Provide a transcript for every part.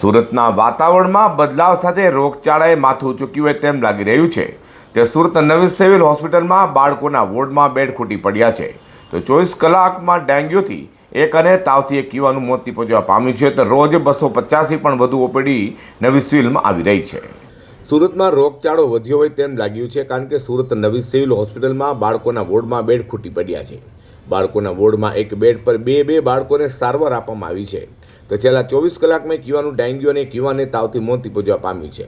સુરતના વાતાવરણમાં બદલાવ સાથે રોગચાળાએ માથું ચૂક્યું હોય તેમ લાગી રહ્યું છે. તે સુરત નવી સિવિલ હોસ્પિટલમાં બાળકોના વોર્ડમાં બેડ ખૂટી પડ્યા છે. તો ચોવીસ કલાકમાં ડેન્ગ્યુથી એક અને તાવથી એક યુવાનું મોત નીપજવા પામ્યું છે. તો રોજ બસો પચાસથી પણ વધુ ઓપીડી નવી સિવિલમાં આવી રહી છે. સુરતમાં રોગચાળો વધ્યો હોય તેમ લાગ્યું છે કારણ કે સુરત નવી સિવિલ હોસ્પિટલમાં બાળકોના વોર્ડમાં બેડ ખૂટી પડ્યા છે. બાળકોના વોર્ડમાં એક બેડ પર બે બે બાળકોને સારવાર આપવામાં આવી છે. તો છેલ્લા ચોવીસ કલાકમાં એક યુવાનું ડેન્ગ્યુ અને એક યુવાને તાવથી મોત નિપજવા પામ્યું છે.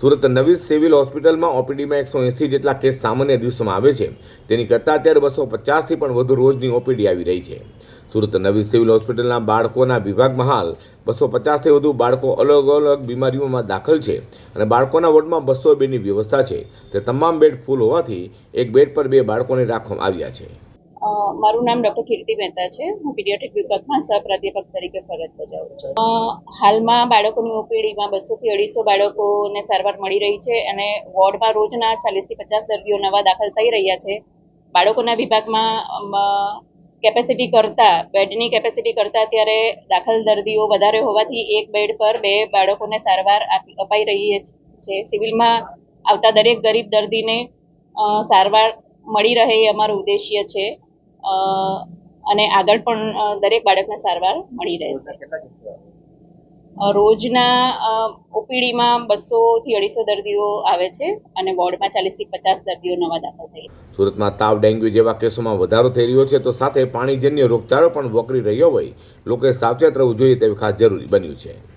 સુરત નવી સિવિલ હોસ્પિટલમાં ઓપીડીમાં એકસો એંસી જેટલા કેસ સામાન્ય દિવસોમાં આવે છે. તેની કરતાં અત્યારે બસો પચાસથી પણ વધુ રોજની ઓપીડી આવી રહી છે. સુરત નવી સિવિલ હોસ્પિટલના બાળકોના વિભાગમાં હાલ બસો પચાસથી વધુ બાળકો અલગ અલગ બીમારીઓમાં દાખલ છે અને બાળકોના વોર્ડમાં બસો બેડની વ્યવસ્થા છે. તે તમામ બેડ ફૂલ હોવાથી એક બેડ પર બે બાળકોને રાખવામાં આવ્યા છે. મારું નામ ડૉક્ટર કીર્તિ મહેતા છે. હું પીડિયાટ્રિક વિભાગમાં સહપ્રાધ્યાપક તરીકે ફરજ બજાવું છું. હાલમાં બાળકોની ઓપીડીમાં બસોથી અઢીસો બાળકોને સારવાર મળી રહી છે અને વોર્ડમાં રોજના ચાલીસથી પચાસ દર્દીઓ નવા દાખલ થઈ રહ્યા છે. બાળકોના વિભાગમાં કેપેસિટી કરતાં, બેડની કેપેસિટી કરતાં અત્યારે દાખલ દર્દીઓ વધારે હોવાથી એક બેડ પર બે બાળકોને સારવાર આપી, અપાઈ રહી છે. સિવિલમાં આવતા દરેક ગરીબ દર્દીને સારવાર મળી રહે એ અમારો ઉદ્દેશ્ય છે. અને આગળ પણ દરેક બાળકને સારવાર મળી રહેશે. રોજના ઓપીડીમાં બસોથી અઢીસો દર્દીઓ આવે છે અને વોર્ડમાં ચાલીસથી પચાસ દર્દીઓ નવા દાખલ થઈ સુરતમાં તાવ ડેન્ગ્યુ જેવા કેસોમાં વધારો થઈ રહ્યો છે તો સાથે પાણીજન્ય રોગચાળો પણ વકરી રહ્યો હોય. લોકોએ સાવચેત રહેવું જોઈએ તેવી ખાસ જરૂરી બન્યું છે.